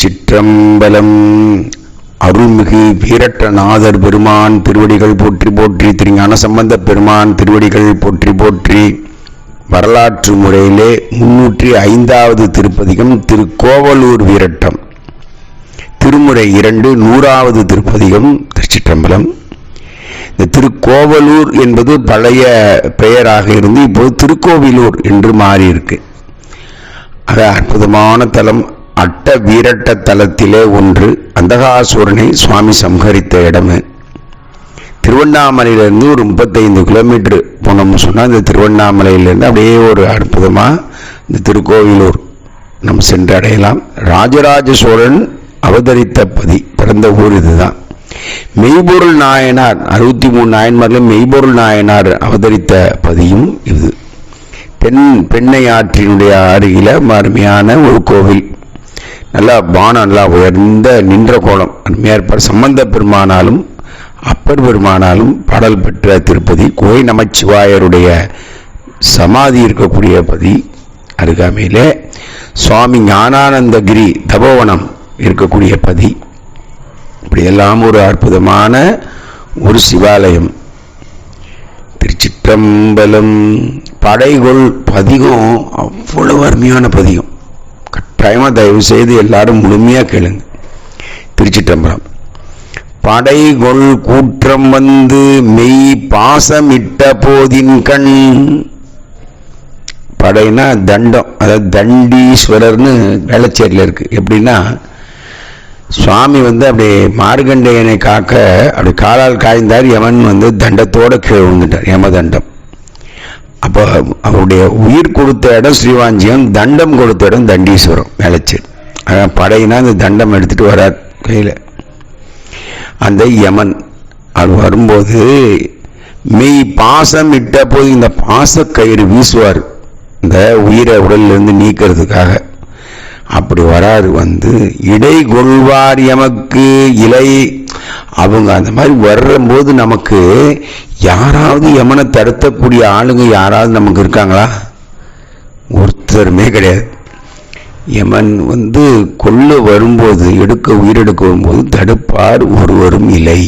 திருச்சிற்றம்பலம். அருள்மிகு வீரட்டநாதர் பெருமான் திருவடிகள் போற்றி போற்றி திருஞான சம்பந்த பெருமான் திருவடிகள் போற்றி போற்றி வரலாற்று முறையிலே முன்னூற்றி ஐந்தாவது திருப்பதிகம் திருக்கோவலூர் வீரட்டம். திருமுறை இரண்டு நூறாவது திருப்பதிகம் திருச்சிற்றம்பலம். இந்த திருக்கோவலூர் என்பது பழைய பெயராக இருந்து இப்போது திருக்கோவிலூர் என்று மாறியிருக்கு. அது அற்புதமான தலம் அட்ட வீரட்ட தலத்திலே ஒன்று அந்தகாசூரனை சுவாமி சம்ஹரித்த இடமு. திருவண்ணாமலையிலேருந்து ஒரு முப்பத்தைந்து கிலோமீட்டர் போனோம்னு சொன்னால் இந்த திருவண்ணாமலையிலேருந்து அப்படியே ஒரு அற்புதமாக இந்த திருக்கோவிலூர் நம்ம சென்றடையலாம். ராஜராஜ சோழன் அவதரித்த பதி பிறந்த ஊர் இதுதான். மெய்பொருள் நாயனார் அறுபத்தி மூணு நாயன்மார்கள் மெய்பொருள் நாயனார் அவதரித்த பதியும் இது. பெண் பெண்ணை ஆற்றினுடைய அருகில அருமையான ஒரு கோவில். நல்லா பானம் நல்லா உயர்ந்த நின்ற கோலம். மேற்பர் சம்பந்த பெருமானாலும் அப்பர் பெருமானாலும் பாடல் பெற்ற திருப்பதி கோய் நமச்சிவாயருடைய சமாதி இருக்கக்கூடிய பதி அருகாமையிலே சுவாமி ஞானானந்தகிரி தபோவனம் இருக்கக்கூடிய பதி. இப்படியெல்லாம் ஒரு அற்புதமான ஒரு சிவாலயம். திருச்சிற்றம்பலம் படைகொள் பதிகம் அவ்வளவு அருமையான பதிகம். கட்டாயமாக தயவு செய்து எல்லாரும் முழுமையாக கேளுங்க. திருச்சிட்டம்பரம் படைகொள் கூற்றம் வந்து மெய் பாசமிட்ட போதின் கண். படைனா தண்டம் அதாவது தண்டீஸ்வரர்னு வேளச்சேரியில் இருக்கு. எப்படின்னா சுவாமி வந்து அப்படி மார்கண்டேயனை காக்க அப்படி காலால் காய்ந்தார் யமன் வந்து தண்டத்தோட கீழே விழுந்துட்டார். யமதண்டம். அப்போ அவருடைய உயிர் கொடுத்த இடம் ஸ்ரீவாஞ்சியம் தண்டம் கொடுத்த இடம் தண்டீஸ்வரம் வேளச்சேரி அதான் படையினா அந்த தண்டம் எடுத்துட்டு வரார் கையில். அந்த யமன் அது வரும்போது மெய் பாசம் இட்ட போது இந்த பாசக்கயிறு வீசுவார். இந்த உயிரை உடல்லிருந்து நீக்கிறதுக்காக. அப்படி வராது வந்து இடை கொள்வார் எமக்கு இலை அவங்க அந்த மாதிரி வரும்போது நமக்கு யாராவது யமனை தடுத்தக்கூடிய ஆளுங்க யாராவது நமக்கு இருக்காங்களா? ஒருத்தருமே கிடையாது. யமன் வந்து கொல்ல வரும்போது எடுக்க உயிரெடுக்க வரும்போது தடுப்பார் ஒருவரும் இல்லை.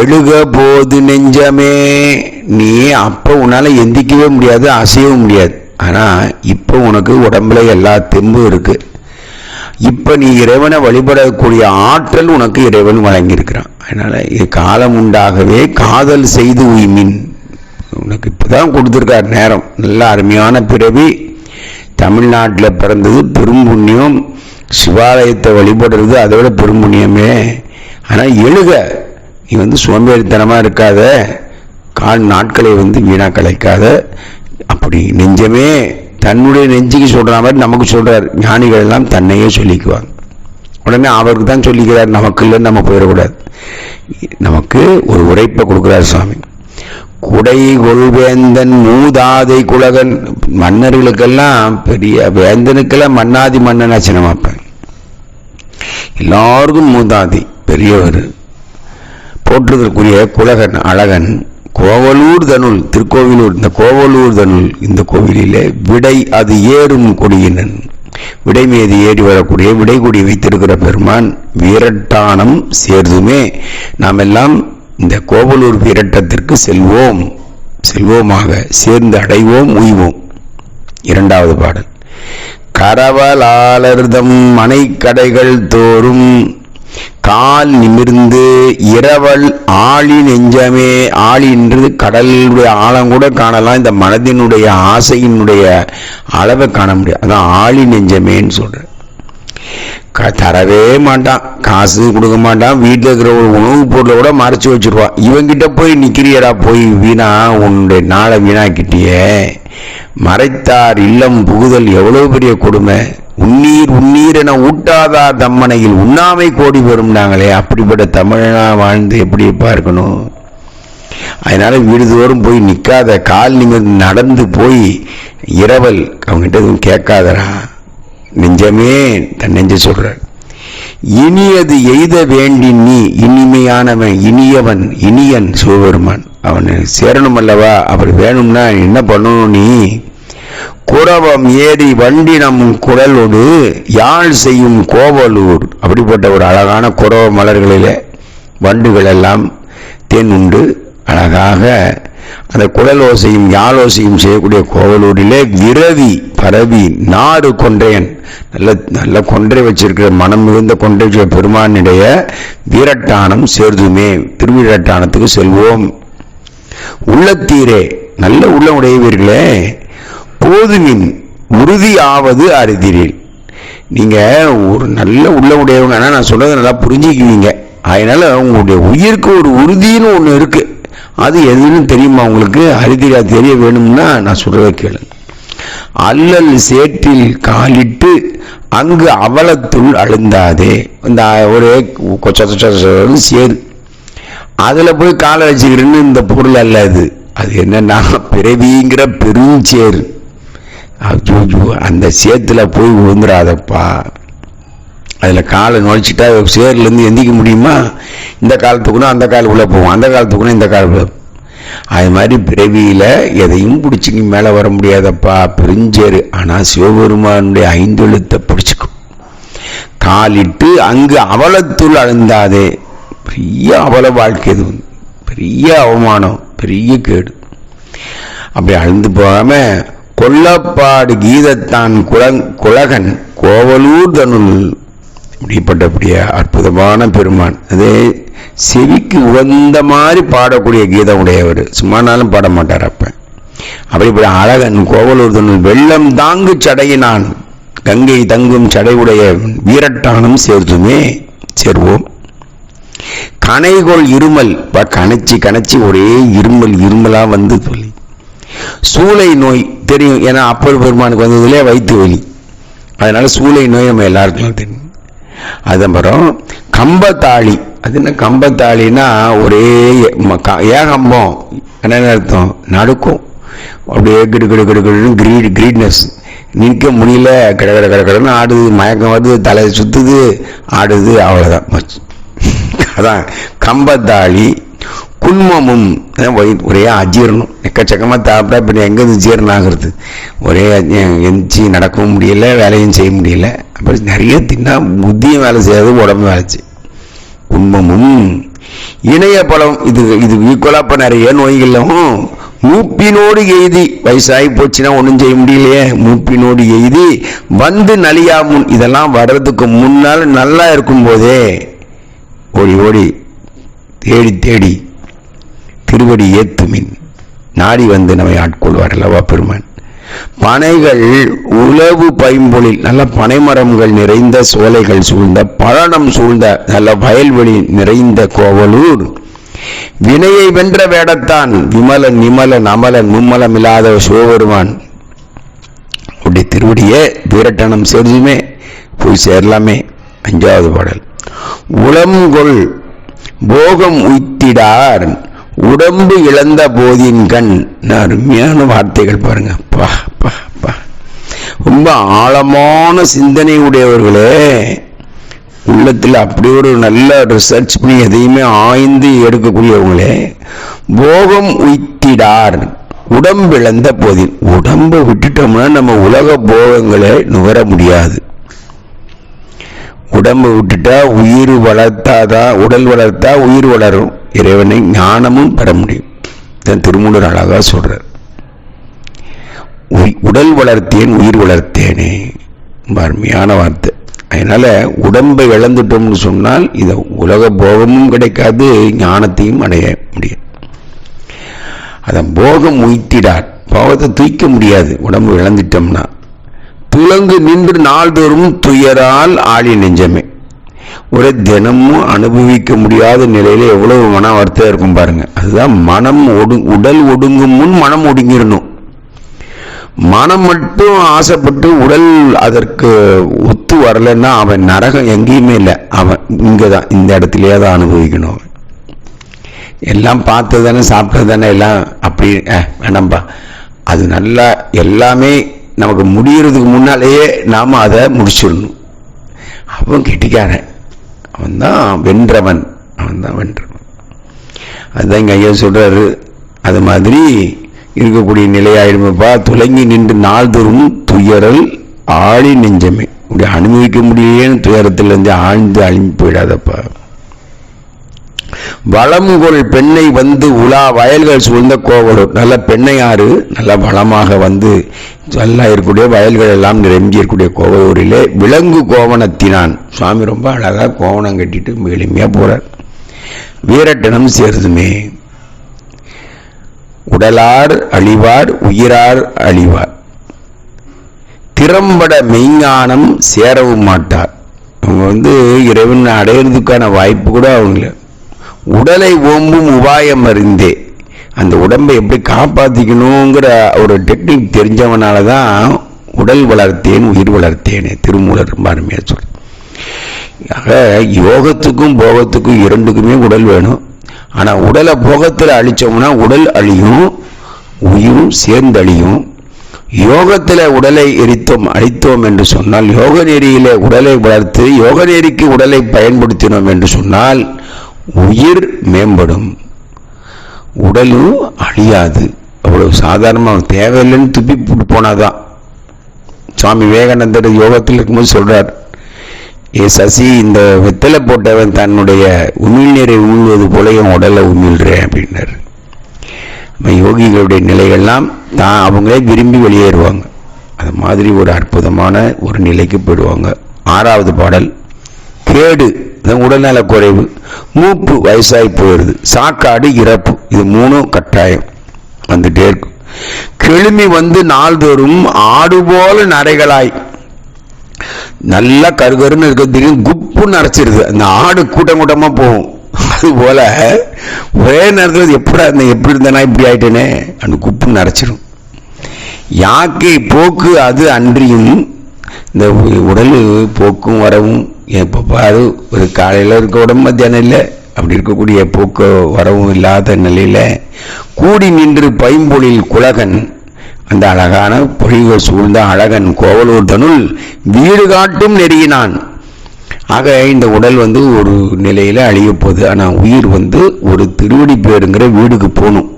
எழுக போது நெஞ்சமே நீ அப்போ உன்னால் எந்திக்கவே முடியாது அசையவும் முடியாது. ஆனால் இப்போ உனக்கு உடம்புல எல்லா தெம்பும் இருக்குது இப்ப நீ இறைவனை வழிபடக்கூடிய ஆற்றல் உனக்கு இறைவன் வழங்கியிருக்கிறான். அதனால இது காலம் உண்டாகவே காதல் செய்து உய்மின் உனக்கு இப்பதான் கொடுத்துருக்கார் நேரம். நல்ல அருமையான பிறவி. தமிழ்நாட்டில் பிறந்தது பெரும்புண்ணியம் சிவாலயத்தை வழிபடுறது அதை விட பெரும்புண்ணியமே ஆனால் எழுக. நீ வந்து சோம்பேறித்தனமாக இருக்காத. கால் நாட்களை வந்து வீணாக கலைக்காத. அப்படி நெஞ்சமே தன்னுடைய நெஞ்சுக்கு சொல்கிற மாதிரி நமக்கு சொல்கிறார் ஞானிகள் எல்லாம் தன்னையே சொல்லிக்குவாங்க. உடனே அவருக்கு தான் சொல்லிக்கிறார் நமக்கு இல்லைன்னு நம்ம போயிடக்கூடாது. நமக்கு ஒரு உரைப்பை கொடுக்குறார் சுவாமி. குடை கொள்வேந்தன் மூதாதை குலகன். மன்னர்களுக்கெல்லாம் பெரிய வேந்தனுக்கெல்லாம் மன்னாதி மன்னனாச்சு நம்ம எல்லாருக்கும் மூதாதி பெரியவர். போற்றுதற்குரிய குலகன் அழகன் கோவலூர் தனுள் திருக்கோவிலூர் இந்த கோவலூர் தனுள் இந்த கோவிலிலே விடை அது ஏறும் கொடியினன். விடை மீது ஏறி வரக்கூடிய விடை கொடி வைத்திருக்கிற பெருமான் வீரட்டானம் சேர்துமே. நாம் எல்லாம் இந்த கோவலூர் வீரட்டத்திற்கு செல்வோம். செல்வோமாக சேர்ந்து அடைவோம் உய்வோம். இரண்டாவது பாடல். கரவலாளர்தம் மனைக்கடைகள் தோறும் கால் நிமிர்ந்து இரவல் ஆழி நெஞ்சமே ஆழின்றது என்று கடலுடைய ஆழம் கூட காணலாம். இந்த மனதினுடைய ஆசையினுடைய அளவை காண முடியாது. அதான் ஆழி நெஞ்சமேன்னு சொல்கிறேன் தரவே மாட்டான். காசு கொடுக்க மாட்டான். வீட்டில் இருக்கிற ஒரு உணவு பொருளை கூட மறைச்சி வச்சுருவான் இவங்கிட்ட போய் நிற்கிறியடா போய் வீணா உன்னுடைய நாளை வீணாக்கிட்டியே. மறைத்தார் இல்லம் புகுதல் எவ்வளவு பெரிய கொடுமை. உன்னீர் உன்னீர் என ஊட்டாதா தம்மனையில் உண்ணாமை கோடி வரும்னாங்களே அப்படிப்பட்ட தமிழனா வாழ்ந்து எப்படிப்பா இருக்கணும் அதனால வீடுதோறும் போய் நிற்காத கால் நீங்கள் நடந்து போய் இரவல் அவங்ககிட்ட எதுவும் கேட்காதரா நெஞ்சமே தன் நெஞ்ச சொல்ற இனியது எய்த வேண்டி நீ இனிமையானவன் இனியவன் இனியன் சிவபெருமான். அவனை சேரணும் அல்லவா? அப்படி வேணும்னா என்ன பண்ணணும் நீ? குரவம் ஏறி வண்டினம் குடலோடு யாழ் செய்யும் கோவலூர் அப்படிப்பட்ட ஒரு அழகான குரவ மலர்களில வண்டுகள் எல்லாம் தேன் உண்டு. அழகாக அந்த குடல் ஓசையும் யாழ் ஓசையும் செய்யக்கூடிய கோவலூரிலே விரவி பரவி நாடு கொன்றையன். நல்ல நல்ல கொன்றை வச்சிருக்கிற மனம் மிகுந்த கொன்றை பெருமானிடைய வீரட்டானம் சேர்துமே. திருவிழட்டானத்துக்கு செல்வோம். உள்ளத்தீரே நல்ல உள்ள உடையவர்களே. போதுமின் உறுதி ஆவது அறுதிரில் நீங்கள் ஒரு நல்ல உள்ள உடையவங்க ஆனால் நான் சொல்கிறத நல்லா புரிஞ்சுக்குவீங்க. அதனால் உங்களுடைய உயிருக்கு ஒரு உறுதின்னு ஒன்று இருக்குது அது எதுன்னு தெரியுமா உங்களுக்கு? அறிதிரா தெரிய வேணும்னா நான் சொல்கிறத கேளு அல்லல் சேற்றில் காலிட்டு அங்கு அவலத்துள் அழுந்தாதே. இந்த ஒரு கொச்ச கொச்ச சேரு அதில் போய் காலை வச்சுக்கிறேன்னு இந்த பொருள் அல்ல அது. அது என்னன்னா பிறவிங்கிற பெருஞ்சேரு ஐயோ அந்த சேத்துல போய் விழுந்துடாதப்பா. அதில் காலை நுழைச்சிட்டா சேர்லேருந்து எந்திக்க முடியுமா? இந்த காலத்துக்குன்னா அந்த கால் உள்ள போகும் அந்த காலத்துக்குன்னா இந்த கால் உள்ள போகும். அது மாதிரி பிறவியில் எதையும் பிடிச்சிங்க மேலே வர முடியாதப்பா. பிரிஞ்சேரு. ஆனால் சிவபெருமானுடைய ஐந்தெழுத்தை பிடிச்சிக்கும். காலிட்டு அங்கு அவலத்துள் அழுந்தாதே. பெரிய அவல வாழ்க்கை இது. பெரிய அவமானம். பெரிய கேடு. அப்படி அழுந்து போகாமல் கொல்லப்பாடு கீதத்தான் குலங் குலகன் கோவலூர் தனுள் இப்படிப்பட்டபடிய அற்புதமான பெருமான். அது செவிக்கு உகந்த மாதிரி பாடக்கூடிய கீதம் உடையவர். சும்மானாலும் பாட மாட்டார் அப்ப. அப்படிப்பட்ட அழகன் கோவலூர் தனுள் வெள்ளம் தாங்கு சடையினான். கங்கை தங்கும் சடையுடைய வீரட்டானம் சேர்த்துமே சேர்வோம். கனைகோள் இருமல் பா கணைச்சி கணைச்சி ஒரே இருமல் இருமலா வந்து சொல்லி. சூளை நோய் தெரியும். ஏன்னா அப்பர் பெருமானுக்கு வந்ததுலே வயிற்று வலி. அதனால சூளை நோய் நம்ம எல்லாருக்கும் தெரியும். அதுக்கப்புறம் கம்பத்தாளி. அது என்ன கம்பத்தாளின்னா ஒரே ம- க- ஏகம்பம். என்ன அர்த்தம்? நடுக்கும். அப்படியே கிடு கிடு கிடு கிடுன்னு கிரீட் கிரீட்னஸ் நிற்க முடியல. கிட கிட கிட கிடன்னு ஆடுது. மயக்கம் வருது. தலை சுத்துது. ஆடுது. அவ்வளோதான் மச்சு. அதான். கம்பத்தாளி குன்மமும் ஒரே அஜீரணம். எக்கச்சக்கமாக தாப்பிட்டா இப்போ எங்கேருந்து ஜீரணம் ஆகுறது? ஒரே எந்திச்சு நடக்கவும் முடியல வேலையும் செய்ய முடியல. அப்புறம் நிறைய தின்னா புத்தியும் வேலை செய்யாது உடம்பு வேலைச்சு குன்மமும் இணைய பழம் இது இது ஈக்குவலாக இப்போ நிறைய நோய்களும் மூப்பினோடு எய்தி வயசாகி போச்சுன்னா ஒன்றும் செய்ய முடியலையே. மூப்பினோடு எய்தி வந்து நலியா முன் இதெல்லாம் வர்றதுக்கு முன்னால் நல்லா இருக்கும்போதே ஓடி ஓடி. தேடி தேடி திருவடி ஏத்துமின். நாடி வந்து நம்மை ஆட்கொள்வார். அல்லவா பெருமான்? பனைகள் உழவு பைம்பொழில் நல்ல பனைமரங்கள் நிறைந்த சோலைகள் சூழ்ந்த பழனம் சூழ்ந்த நல்ல வயல்வெளி நிறைந்த கோவலூர். வினையை வென்ற வேடத்தான் விமலன் நிமலன் அமலன் மும்மலம் இல்லாத சிவபெருமான். உடைய திருவடியே வீரட்டனம் செஞ்சுமே போய் சேரலாமே. அஞ்சாவது பாடல். உளம்கொள் போகம் உய்த்திடார். உடம்பு இழந்த போதின் கண். அருமையான வார்த்தைகள் பாருங்க. பா பா பா. ரொம்ப ஆழமான சிந்தனை உடையவர்களே. உள்ளத்தில் அப்படி ஒரு நல்ல ரிசர்ச் பண்ணி எதையுமே ஆய்ந்து எடுக்கக்கூடியவங்களே போகம் உய்த்திடார். உடம்பிழந்த போதில் உடம்பை விட்டுட்டோம்னா நம்ம உலக போகங்களை நுகர முடியாது. உடம்பை விட்டுட்டா உயிர் வளர்த்தாதான் உடல் வளர்த்தா உயிர் வளரும். இறைவனை ஞானமும் பெற முடியும். இதான் திருமூலர் அழகாக சொல்றார். உடல் வளர்த்தேன் உயிர் வளர்த்தேனே. அருமையான வார்த்தை. அதனால உடம்பை இழந்துட்டோம்னு சொன்னால் இதை உலக போகமும் கிடைக்காது ஞானத்தையும் அடைய முடியும் அதன் போகம் உய்த்திடார். போகத்தை தூக்க முடியாது. உடம்பு இழந்துட்டோம்னா. துலங்கு நின்று நாள்தோறும் துயரால் ஆளி நெஞ்சமே. ஒரு தினமும் அனுபவிக்க முடியாத நிலையில எவ்வளவு மன வருத்தம் இருக்கும் பாருங்க. அதுதான் மனம் ஒடு உடல் ஒடுங்கும் முன் மனம் ஒடுங்கிடணும். மனம் மட்டும் ஆசைப்பட்டு உடல் அதற்கு ஒத்து வரலைன்னா அவன் நரகம் எங்கேயுமே இல்லை. அவன் இங்கே தான் இந்த இடத்துலயே தான் அனுபவிக்கணும் அவன். எல்லாம் பார்த்தது தானே சாப்பிட்டது தானே எல்லாம் அப்படி வேணாம்பா. அது நல்லா எல்லாமே நமக்கு முடியறதுக்கு முன்னாலேயே நாம் அதை முடிச்சிடணும். அவன் கெட்டிக்காரன். அவன் தான் வென்றவன். அவன் தான் வென்றவன். அதுதான் எங்கள் ஐயா சொல்கிறாரு அது மாதிரி இருக்கக்கூடிய நிலையாயிடுமப்பா. துலங்கி நின்று நாள்தோறும் துயரல் ஆழி நெஞ்சமே. இப்படி அனுபவிக்க முடியலேன்னு துயரத்திலிருந்து ஆழ்ந்து அழிஞ்சு போயிடாதப்பா. வளமுகொள் பெண்ணை வந்து உலா வயல்கள் சூழ்ந்த கோவலூர் நல்ல பெண்ணையாறு நல்ல வளமாக வந்து நல்லா இருக்கக்கூடிய வயல்கள் எல்லாம் நிரம்பி இருக்கக்கூடிய கோவலூரிலே விலங்கு கோவணத்தினான். சுவாமி ரொம்ப அழகாக கோவணம் கட்டிட்டு ரொம்ப போகிறார் வீரட்டினம் வீரட்டனம் சேருதுமே. உடலார் அழிவார் உயிரார் அழிவார். திறம்பட மெய்ஞானம் சேரவும் மாட்டார். அவங்க வந்து இறைவன் அடையிறதுக்கான வாய்ப்பு கூட அவங்க உடலை ஓம்பும் உபாயம் அறிந்தே. அந்த உடம்பை எப்படி காப்பாற்றிக்கணுங்கிற ஒரு டெக்னிக் தெரிஞ்சவனால தான் உடல் வளர்த்தேன் உயிர் வளர்த்தேனே. திருமூலர் ரொம்ப அருமையா சொல்ற ஆக யோகத்துக்கும் போகத்துக்கும் இரண்டுக்குமே உடல் வேணும். ஆனால் உடலை போகத்தில் அழிச்சோம்னா உடல் அழியும் உயிரும் சேர்ந்து அழியும் யோகத்தில் உடலை எரித்தோம் அழித்தோம் என்று சொன்னால் யோக நெறியிலே உடலை வளர்த்து யோக நெறிக்கு உடலை பயன்படுத்தினோம் என்று சொன்னால் உயிர் மேம்படும். உடலும் அழியாது. அவ்வளவு சாதாரணமாக தேவையில்லைன்னு துப்பி போட்டு போனாதான். சுவாமி விவேகானந்தர் யோகத்தில் இருக்கும்போது சொல்றார் ஏ சசி இந்த வெத்தலை போட்டவன் தன்னுடைய உமிழ்நீரை உமிழ்வது போல என் உடலை உமிழ்றேன் அப்படின்னார். நம்ம யோகிகளுடைய நிலைகள்லாம் தான் அவங்களே விரும்பி வெளியேறுவாங்க. அது மாதிரி ஒரு அற்புதமான ஒரு நிலைக்கு போயிடுவாங்க. ஆறாவது பாடல் கேடு. உடல்நல குறைவு மூப்பு வயசாகி போயிடுது சாக்காடு இறப்பு இது மூணும் கட்டாயம் வந்துட்டே இருக்கும் கிளமி வந்து நாள்தோறும் ஆடு போல நரைகளாய் நல்லா கருகருன்னு இருக்க திடீர்னு குப்புன்னு அரைச்சிருது அந்த ஆடு கூட்டம் கூட்டமா போகும். அது போல ஒரே நேரத்தில் எப்படி அந்த எப்படி இருந்தனா இப்படி ஆயிட்டேனே. அந்த குப்புன்னு அரைச்சிடும் யாக்கை போக்கு அது அன்றியும் இந்த உடல் போக்கும் வரவும் எப்போ பாரு ஒரு காலையில் இருக்க உடம்பு மத்தியானம் இல்லை அப்படி இருக்கக்கூடிய போக்கு வரவும் இல்லாத நிலையில் கூடி நின்று பைம்பொழில் குலகன் அந்த அழகான பொழிகள் சூழ்ந்த அழகன் கோவலூர் தனுள் வீடு காட்டும் நெறியினான் ஆக இந்த உடல் வந்து ஒரு நிலையில் அழிய போகுது உயிர் வந்து ஒரு திருவடி பேருங்கிற வீடுக்கு போகணும்.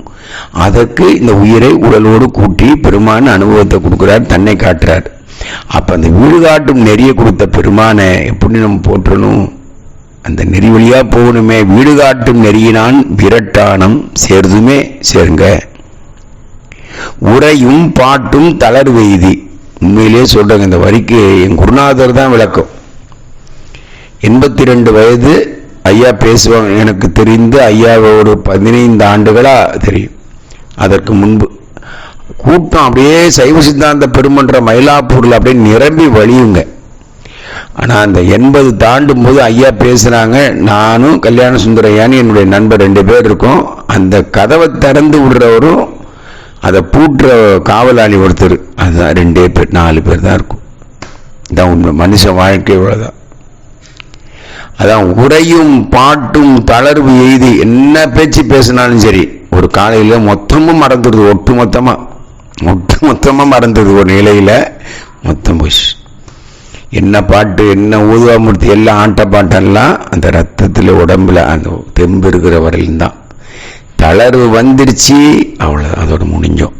அதற்கு இந்த உயிரை உடலோடு கூட்டி பெருமான அனுபவத்தை கொடுக்குறார் தன்னை காட்டுறார். அப்ப அந்த வீடு காட்டும் நெறிய கொடுத்த பெருமானை எப்படி நம்ம போற்றணும்? அந்த நெறி வழியா போகணுமே. வீடு காட்டும் நெறியினான் விரட்டானம் சேர்துமே சேருங்க. உரையும் பாட்டும் தளர் வெய்தி. உண்மையிலே சொல்றேங்க இந்த வரிக்கு என் குருநாதர் தான் விளக்கம். எண்பத்தி ரெண்டு வயது ஐயா பேசுவாங்க எனக்கு தெரிந்து ஐயாவை ஒரு பதினைந்து ஆண்டுகளா தெரியும். அதற்கு முன்பு கூட்டம் அப்படியே சைவ சித்தாந்த பெருமன்ற மயிலாப்பூரில் அப்படியே நிரம்பி வழியுங்க. ஆனால் அந்த எண்பது தாண்டும் போது ஐயா பேசுகிறாங்க நானும் கல்யாண சுந்தரையான்னு என்னுடைய நண்பர் ரெண்டு பேர் இருக்கோம். அந்த கதவை திறந்து விடுறவரும் அதை பூட்டுற காவலாளி ஒருத்தர். அதுதான் ரெண்டே பேர் நாலு பேர் தான் இருக்கும். இதான் உண்மை. மனுஷ வாழ்க்கை இவ்வளோதான் அதான் உரையும் பாட்டும் தளர்வு எய்தி என்ன பேச்சு பேசினாலும் சரி ஒரு காலையில மொத்தமும் மறந்துடுது ஒட்டு மொத்தமாக ஒட்டு மொத்தமாக மறந்தது ஒரு நிலையில் மொத்தம் போச்சு. என்ன பாட்டு என்ன ஊதுவாமூர்த்தி எல்லாம் ஆட்ட பாட்டெல்லாம் அந்த ரத்தத்தில் உடம்புல அந்த தெம்பு இருக்கிற வரையிலும் தான். தளர்வு வந்துருச்சு அவ்வளோ அதோட முடிஞ்சோம்.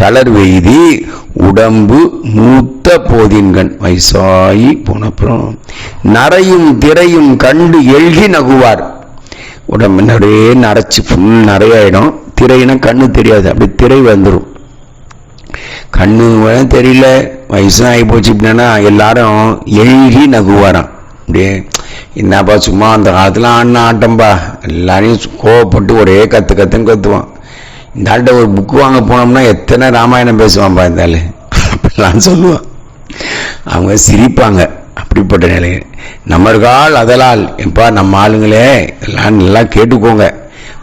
தளர்வு எய்தி உடம்பு மூத்த போதின்கண். வயசாகி போனப்புறம் நரையும் திரையும் கண்டு எழுகி நகுவார். உடம்பு நிறைய நரைச்சி ஃபுல் நிறையாயிடும் திரையினா கண்ணு தெரியாது. அப்படி திரை வந்துடும் கண்ணு தெரியல வயசும் ஆகி போச்சு அப்படின்னா எல்லாரும் எழுகி நகுவாராம். அப்படியே என்னப்பா சும்மா அந்த காலத்தில் ஆடின ஆட்டம்பா. எல்லாரையும் கோவப்பட்டு ஒரே கத்து கத்துன்னு கத்துவான். இந்த ஆள்கிட்ட ஒரு புக்கு வாங்க போனோம்னா எத்தனை ராமாயணம் பேசுவான்பா இந்த ஆளு? அப்படிலாம் சொல்லுவான். அவங்க சிரிப்பாங்க அப்படிப்பட்ட நிலை நம்மர்கால் அதலால். எப்பா நம்ம ஆளுங்களே எல்லாம் நல்லா கேட்டுக்கோங்க.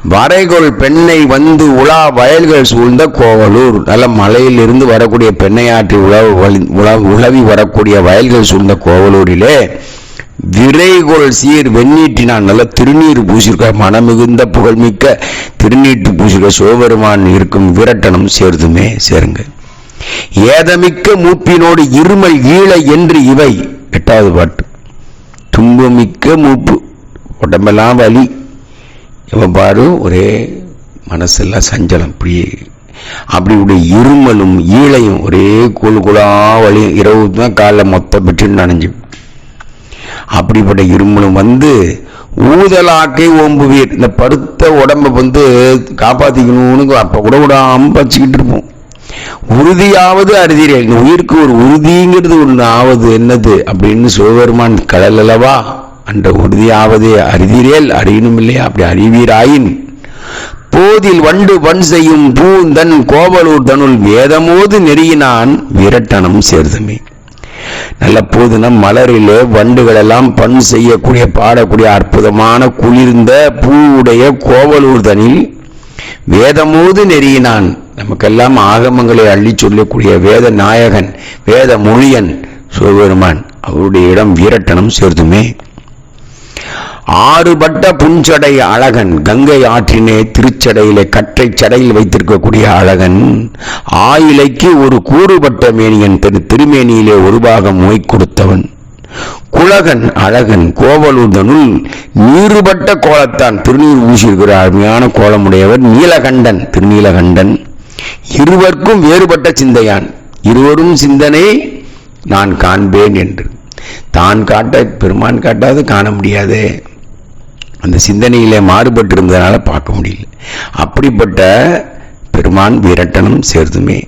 வரைகோள் பெண்ணை வந்து உலா வயல்கள் சூழ்ந்த கோவலூர். நல்ல மலையிலிருந்து வரக்கூடிய பெண்ணையாற்றி உழவு வழி- உழவு உழவி வரக்கூடிய வயல்கள் சூழ்ந்த கோவலூரிலே விரைகொள் சீர் வெந்நீட்டினான் நல்ல திருநீர் பூசியிருக்க மனமிகுந்த புகழ்மிக்க திருநீட்டு பூசிருக்க சிவபெருமான் இருக்கும் விரட்டனம் சேர்த்துமே சேருங்க ஏதமிக்க மூப்பினோடு இருமல் ஈழ என்று இவை. எட்டாவது பாட்டு. துன்பமிக்க மூப்பு. உடம்பெல்லாம் வலி. இவன் பாரு ஒரே மனசெல்லாம் சஞ்சலம் இப்படி அப்படி உடைய இருமலும் ஈழையும் ஒரே கோழு குழா வழி இரவு தான் காலைல மொத்த பெற்று நனைஞ்சு. அப்படிப்பட்ட இருமலும் வந்து ஊதலாக்கை ஓம்புவீர். இந்த படுத்த உடம்ப வந்து காப்பாற்றிக்கணும்னு அப்போ கூட விடாமல் வச்சுக்கிட்டு இருப்போம். உறுதியாவது அறுதிரேல் இந்த உயிருக்கு ஒரு உறுதிங்கிறது ஒன்று ஆவது என்னது அப்படின்னு சிவபெருமான் கடல் அல்லவா அந்த உறுதியாவது அறிதீரேல் அறியணும் இல்லையா அப்படி அறிவீராயின். போதில் வண்டு வன் செய்யும் பூந்தன் கோவலூர் தனுள் வேதமோது நெறியினான் விரட்டனம் சேர்தமே. நல்ல போதுனா மலரிலே வண்டுகள் எல்லாம் பண் செய்யக்கூடிய பாடக்கூடிய அற்புதமான குளிர்ந்த பூவுடைய கோவலூர் தனில் வேதமோது நெறியினான். நமக்கெல்லாம் ஆகமங்களை அள்ளி சொல்லக்கூடிய வேத நாயகன் வேத மொழியன் சிவபெருமான் அவருடைய இடம் வீரட்டனம் சேர்த்துமே ஆறுபட்ட புஞ்சடை அழகன். கங்கை ஆற்றினே திருச்சடையிலே கற்றை சடையில் வைத்திருக்கக்கூடிய அழகன். ஆயிலைக்கு ஒரு கூறுபட்ட மேனியன் திரு திருமேனியிலே ஒரு பாகம் மொய் கொடுத்தவன். குலகன் அழகன் கோவலூர்தனுள் நீறுபட்ட கோலத்தான் திருநீர் ஊசியிருக்கிற அருமையான கோலமுடையவர் நீலகண்டன் திருநீலகண்டன். இருவர்க்கும் வேறுபட்ட சிந்தையான். இருவரும் சிந்தனை நான் காண்பேன் என்று. தான் காட்ட பெருமான் காட்டாது காண முடியாதே. அந்த சிந்தனையிலே மாறுபட்டு இருந்ததுனால பார்க்க முடியல. அப்படிப்பட்ட பெருமான் விரட்டனம் சேர்த்துமே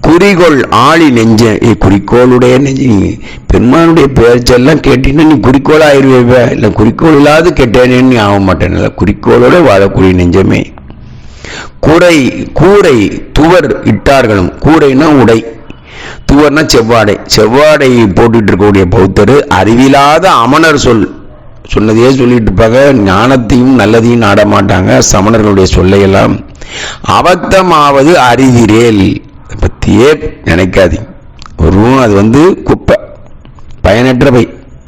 குறிக்கோள் ஆளி நெஞ்ச குறிக்கோளுடைய நெஞ்ச நீ பெருமானுடைய பேச்செல்லாம் கேட்டீங்கன்னா நீ குறிக்கோள் ஆயிருவே இல்லை குறிக்கோள் இல்லாத கேட்டேனேன்னு நீ ஆக மாட்டேன் குறிக்கோளோட வாழக்கூடிய நெஞ்சமே. கூரை கூரை துவர் இட்டார்களும். கூரைனா உடை. துவர்னா செவ்வாடை. செவ்வாடை போட்டுட்டு இருக்கக்கூடிய பௌத்தர் அறிவில்லாத அமனர் சொல். சொன்னதையே சொல்லிட்டு இருப்பாங்க. ஞானத்தையும் நல்லதையும் நாடமாட்டாங்க சமணர்களுடைய சொல்லையெல்லாம் அபத்தமாவது அறிகிறேல். பற்றியே நினைக்காதீங்க. ஒரு அது வந்து குப்பை. பயனற்றவை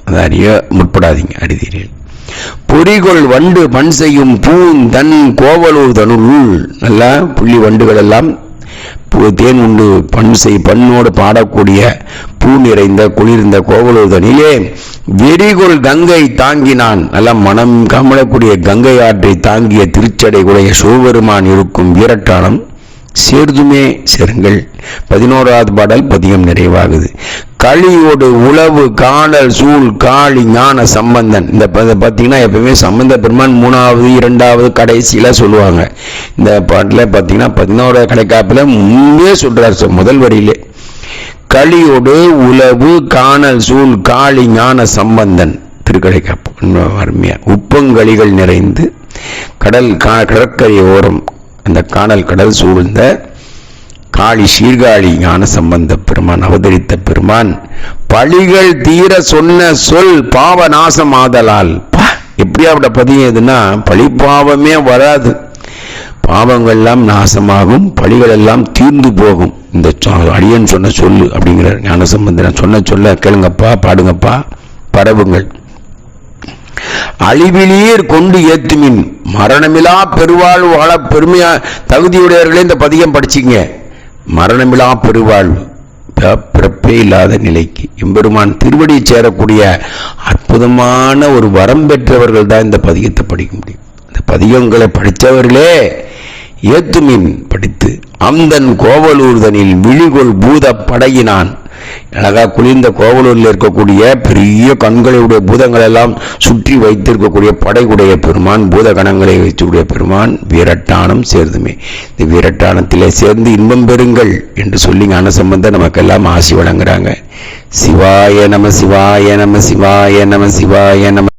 அதை அறிய முற்படாதீங்க. அறிகிறேன் பொறிகொள் வண்டு மண் செய்யும் பூந்தன் கோவலூர் தனுள். நல்லா புள்ளி வண்டுகள் எல்லாம் தேன் உண்டு பண் செய் பண்ணோடு பாடக்கூடிய பூ நிறைந்த குளிர்ந்த கோவலூர்தனிலே வெறிகொள் கங்கை தாங்கினான். நல்ல மனம் கமலக்கூடிய கங்கை ஆற்றை தாங்கிய திருச்சடை உடைய சிவபெருமான் இருக்கும் வீரட்டானம். சேர்துமே செருங்கள். பதினோராவது பாடல் பதியம் நிறைவாகுது. களியோடு உளவு காணல் சூழ் காளி ஞான சம்பந்தன். இந்த ப- பார்த்தீங்கன்னா எப்பவுமே சம்பந்த பெருமான் மூணாவது இரண்டாவது கடைசியில் சொல்லுவாங்க. இந்த பாட்டில் பார்த்தீங்கன்னா பதினோரு கடைக்காப்பில் முன்னே சொல்கிறார் சொ- முதல் வரியிலே. களியோடு உளவு காணல் சூழ் காளி ஞான சம்பந்தன். திருக்கடைக்காப்பு. அருமையாக அருமையா. உப்பங்களிகள் நிறைந்து கடல் கா- கடற்கரை ஓரம் அந்த காணல் கடல் சூழ்ந்த காளி சீர்காழி ஞான சம்பந்த பெருமான் அவதரித்த பெருமான் பழிகள் தீர சொன்ன சொல் பாவ நாசம் ஆதலால் எப்படி அவட பதியம் எதுன்னா பழி பாவமே வராது. பாவங்கள்லாம் நாசமாகும் பழிகள் எல்லாம் தீர்ந்து போகும். இந்த அடியன் சொன்ன சொல்லு அப்படிங்கிற ஞான சம்பந்தன் சொன்ன சொல்ல கேளுங்கப்பா பாடுங்கப்பா பரவுங்கள். அழிவிலீர் கொண்டு ஏத்துமின் மரணமிலா பெருவாழ் வாழ பெருமையா தகுதியுடையவர்களே இந்த பதியம் படிச்சிங்க மரணமிலா பெருவாழ்வு பிறப்பே இல்லாத நிலைக்கு. எம்பெருமான் திருவடியை சேரக்கூடிய அற்புதமான ஒரு வரம் பெற்றவர்கள் தான் இந்த பதியத்தை படிக்க முடியும். இந்த பதியங்களை படித்தவர்களே ஏத்துமின் படித்து அந்தன் கோவலூர்தனில் விழிகொள் பூத படையினான் அழகா குளிர்ந்த கோவலூரில் இருக்கக்கூடிய பெரிய கண்களுடைய பூதங்கள் எல்லாம் சுற்றி வைத்திருக்கக்கூடிய படையுடைய பெருமான் பூத கணங்களை வைத்துடைய பெருமான் வீரட்டானம் சேர்ந்துமே. இந்த வீரட்டானத்திலே சேர்ந்து இன்பம் பெறுங்கள் என்று சொல்லி ஞான நமக்கெல்லாம் ஆசி வழங்குறாங்க. சிவாய நம சிவாய நம சிவாய நம சிவாய நம.